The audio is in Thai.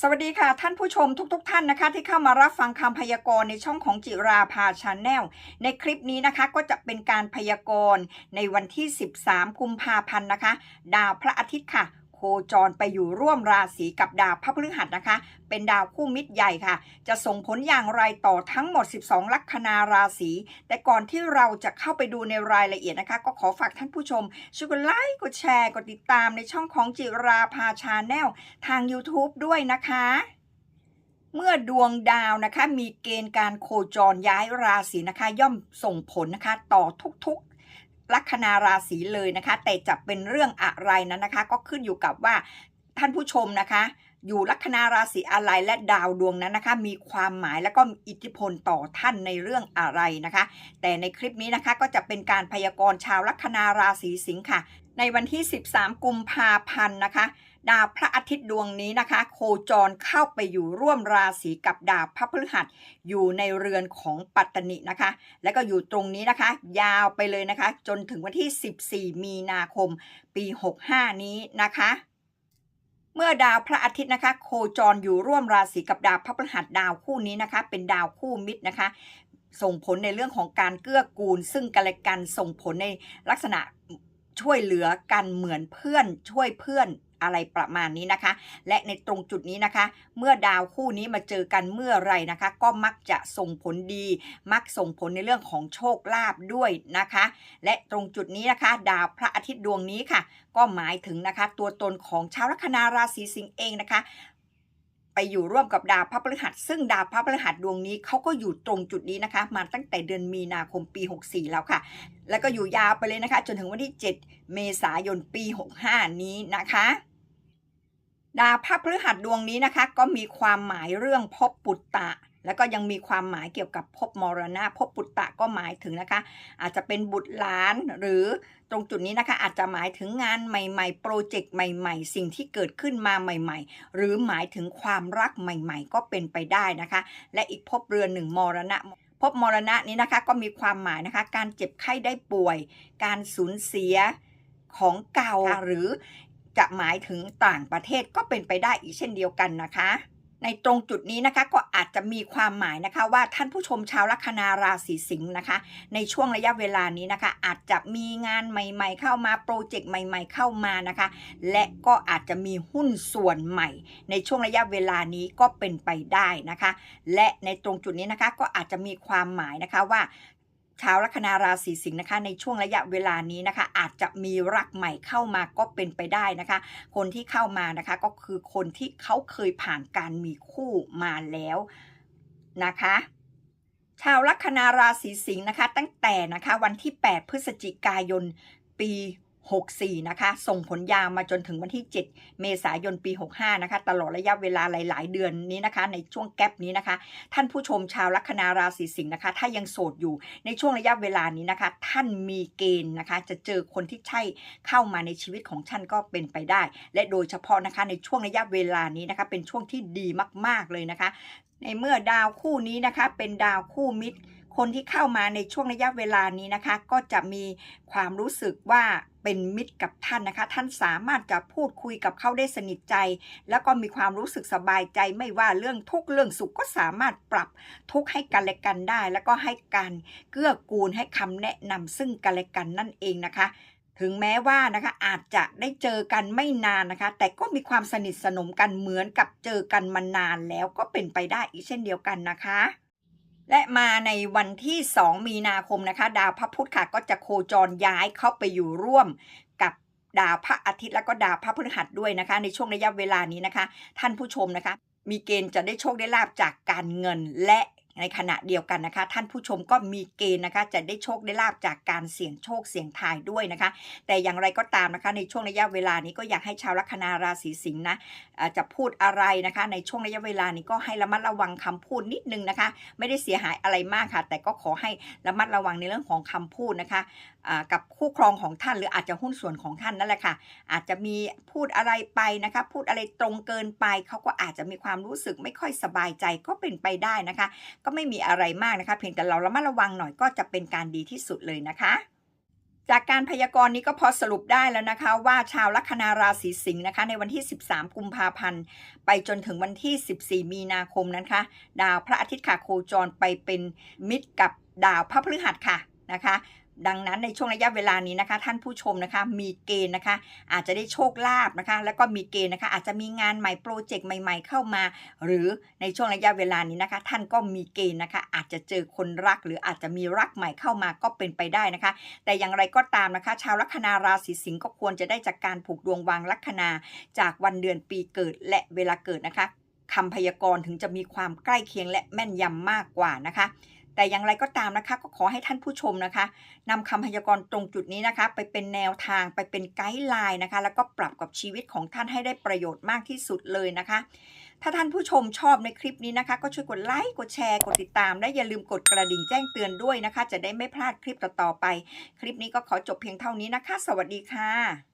สวัสดีค่ะ ท่านผู้ชมทุกๆทท่านนะคะ ที่เข้ามารับฟังคำพยากรณ์ในช่องของจิราภาชาแนลในคลิปนี้นะคะก็จะเป็นการพยากรณ์ในวันที่ 13 กุมภาพันธ์นะคะ ดาวพระอาทิตย์ค่ะ จรไปอยู่ร่วมราศีกับดาวพระพฤหัสนะคะ เป็นดาวคู่มิตรใหญ่ค่ะ จะส่งผลอย่างไรต่อทั้งหมด 12 ลัคนาราศีแต่ก่อนที่เราจะเข้าไปดูในรายละเอียดนะคะ ก็ขอฝากท่านผู้ชมช่วยกดไลค์กดแชร์กดติดตามในช่องของจิราภาชาแนลทาง YouTube ด้วยนะคะเมื่อดวงดาวนะคะมีเกณฑ์การโคจรย้ายราศีนะคะ ย่อมส่งผลนะคะ ต่อทุกๆ ลัคนาราศีเลยนะคะ แต่จะเป็นเรื่องอะไรนั้นนะคะ ก็ขึ้นอยู่กับว่าท่านผู้ชมนะคะอยู่ลัคนาราศีอะไรและดาวดวงนั้นนะคะ มีความหมายและก็อิทธิพลต่อท่านในเรื่องอะไรนะคะ แต่ในคลิปนี้นะคะก็จะเป็นการพยากรณ์ชาวลัคนาราศีสิงค์ค่ะ ในวันที่ 13 กุมภาพันธ์นะคะ ดาวพระอาทิตย์ดวงนี้นะคะ โคจรเข้าไปอยู่ร่วมราศีกับดาวพระพฤหัส อยู่ในเรือนของปัตตนินะคะ แล้วก็อยู่ตรงนี้นะคะ ยาวไปเลยนะคะ จนถึงวันที่ 14 มีนาคม ปี 65 นี้นะคะเมื่อดาวพระอาทิตย์นะคะ โคจรอยู่ร่วมราศีกับดาวพระพฤหัสดาวคู่นี้นะคะ เป็นดาวคู่มิตรนะคะ ส่งผลในเรื่องของการเกื้อกูล ซึ่งกันและกันส่งผลในลักษณะช่วยเหลือกันเหมือนเพื่อนช่วยเพื่อน อะไรประมาณนี้นะคะ และในตรงจุดนี้นะคะ เมื่อดาวคู่นี้มาเจอกันเมื่อไรนะคะ ก็มักจะส่งผลดี มักส่งผลในเรื่องของโชคลาภด้วยนะคะ และตรงจุดนี้นะคะ ดาวพระอาทิตย์ดวงนี้ค่ะ ก็หมายถึงนะคะ ตัวตนของชาวลัคนาราศีสิงห์เองนะคะไปอยู่ร่วมกับดาวพระพฤหัส ซึ่งดาวพระพฤหัสดวงนี้เขาก็อยู่ตรงจุดนี้นะคะ มาตั้งแต่เดือนมีนาคมปี 64 แล้วค่ะ แล้วก็อยู่ยาวไปเลยนะคะ จนถึงวันที่ 7 เมษายนปี 65 นี้นะคะ ดาวพระพฤหัสดวงนี้นะคะ ก็มีความหมายเรื่องภพปุตตะ แล้วก็ยังมีความหมายเกี่ยวกับภพมรณะภพปุตตะก็หมายถึงนะคะ อาจจะเป็นบุตรหลานหรือตรงจุดนี้นะคะ อาจจะหมายถึงงานใหม่ ๆ โปรเจกต์ใหม่ ๆ สิ่งที่เกิดขึ้นมาใหม่ ๆ หรือหมายถึงความรักใหม่ ๆ ก็เป็นไปได้นะคะ และอีกภพเรือนหนึ่งมรณะภพมรณะนี้นะคะก็มีความหมายนะคะ การเจ็บไข้ได้ป่วย การสูญเสียของเก่าหรือ จะหมายถึงต่างประเทศก็เป็นไปได้อีกเช่นเดียวกันนะคะ ในตรงจุดนี้นะคะก็อาจจะมีความหมายนะคะว่าท่านผู้ชมชาวลัคนาราศีสิงห์นะคะ ในช่วงระยะเวลานี้นะคะ อาจจะมีงานใหม่ ๆ เข้ามาโปรเจกต์ใหม่ ๆ เข้ามานะคะ และก็อาจจะมีหุ้นส่วนใหม่ ในช่วงระยะเวลานี้ก็เป็นไปได้นะคะ และในตรงจุดนี้นะคะก็อาจจะมีความหมายนะคะว่า ชาวลัคนาราศีสิงห์นะคะในช่วงระยะเวลานี้นะคะ อาจจะมีรักใหม่เข้ามาก็เป็นไปได้นะคะ คนที่เข้ามานะคะก็คือคนที่เขาเคยผ่านการมีคู่มาแล้วนะคะชาวลัคนาราศีสิงห์นะคะ ตั้งแต่นะคะวันที่ 8 พฤศจิกายนปี 64 นะคะ ส่งผลยาวมาจนถึงวันที่ 7 เมษายนปี 65 นะคะ ตลอดระยะเวลาหลาย ๆ เดือนนี้นะคะ ในช่วงแกลบนี้นะคะ ท่านผู้ชมชาวลัคนาราศีสิงห์นะคะ ถ้ายังโสดอยู่ในช่วงระยะเวลานี้นะคะ ท่านมีเกณฑ์นะคะ จะเจอคนที่ใช่เข้ามาในชีวิตของท่านก็เป็นไปได้ และโดยเฉพาะนะคะ ในช่วงระยะเวลานี้นะคะ เป็นช่วงที่ดีมาก ๆ เลยนะคะ ในเมื่อดาวคู่นี้นะคะ เป็นดาวคู่มิตร คนที่เข้ามาในช่วงระยะเวลานี้นะคะ ก็จะมีความรู้สึกว่าเป็นมิตรกับท่านนะคะ ท่านสามารถจะพูดคุยกับเขาได้สนิทใจ แล้วก็มีความรู้สึกสบายใจ ไม่ว่าเรื่องทุกเรื่องสุขก็สามารถปรับทุกให้กันและกันได้ แล้วก็ให้การเกื้อกูลให้คำแนะนำซึ่งกันและกันนั่นเองนะคะถึงแม้ว่านะคะอาจจะได้เจอกันไม่นานนะคะ แต่ก็มีความสนิทสนมกันเหมือนกับเจอกันมานานแล้วก็เป็นไปได้อีกเช่นเดียวกันนะคะ และมาในวันที่ 2 มีนาคมนะคะ ดาวพระพุธค่ะก็จะโคจรย้ายเข้าไปอยู่ร่วมกับดาวพระอาทิตย์แล้วก็ดาวพระพฤหัสด้วยนะคะ ในช่วงระยะเวลานี้นะคะ ท่านผู้ชมนะคะ มีเกณฑ์จะได้โชคได้ลาบจากการเงินและ ในขณะเดียวกันนะคะ ท่านผู้ชมก็มีเกณฑ์นะคะ จะได้โชคได้ลาบจากการเสี่ยงโชคเสี่ยงทายด้วยนะคะ แต่อย่างไรก็ตามนะคะ ในช่วงระยะเวลานี้ก็อยากให้ชาวลัคนาราศีสิงห์นะจะพูดอะไรนะคะ ในช่วงระยะเวลานี้ก็ให้ระมัดระวังคำพูดนิดนึงนะคะ ไม่ได้เสียหายอะไรมากค่ะ แต่ก็ขอให้ระมัดระวังในเรื่องของคำพูดนะคะกับคู่ครองของท่านหรืออาจจะหุ้นส่วนของท่านนั่นแหละค่ะอาจจะมีพูดอะไรไปนะคะ พูดอะไรตรงเกินไปเขาก็อาจจะมีความรู้สึกไม่ค่อยสบายใจก็เป็นไปได้นะคะก็ไม่มีอะไรมากนะคะ เพียงแต่เราระมัดระวังหน่อยก็จะเป็นการดีที่สุดเลยนะคะ จากการพยากรณ์นี้ก็พอสรุปได้แล้วนะคะ ว่าชาวลัคนาราศีสิงห์นะคะ ในวันที่ 13 กุมภาพันธ์ ไปจนถึงวันที่ 14 มีนาคมนั้นค่ะดาวพระอาทิตย์ค่ะโคจรไปเป็นมิตรกับดาวพระพฤหัสค่ะนะคะ ดังนั้นในช่วงระยะเวลานี้นะคะ ท่านผู้ชมนะคะมีเกณฑ์นะคะ อาจจะได้โชคลาภนะคะ แล้วก็มีเกณฑ์นะคะ อาจจะมีงานใหม่โปรเจกต์ใหม่ ๆ เข้ามา หรือในช่วงระยะเวลานี้นะคะ ท่านก็มีเกณฑ์นะคะ อาจจะเจอคนรัก หรืออาจจะมีรักใหม่เข้ามาก็เป็นไปได้นะคะ แต่อย่างไรก็ตามนะคะ ชาวลัคนาราศีสิงห์ก็ควรจะได้จากการผูกดวงวางลัคนา จากวันเดือนปีเกิดและเวลาเกิดนะคะคำพยากรณ์ถึงจะมีความใกล้เคียงและแม่นยำมากกว่านะคะ แต่อย่างไรก็ตามนะคะ ก็ขอให้ท่านผู้ชมนะคะนำคำพยากรณ์ตรงจุดนี้นะคะ ไปเป็นแนวทางไปเป็นไกด์ไลน์นะคะ แล้วก็ปรับกับชีวิตของท่านให้ได้ประโยชน์มากที่สุดเลยนะคะ ถ้าท่านผู้ชมชอบในคลิปนี้นะคะ ก็ช่วยกดไลค์กดแชร์กดติดตาม และอย่าลืมกดกระดิ่งแจ้งเตือนด้วยนะคะ จะได้ไม่พลาดคลิปต่อๆไป คลิปนี้ก็ขอจบเพียงเท่านี้นะคะ สวัสดีค่ะ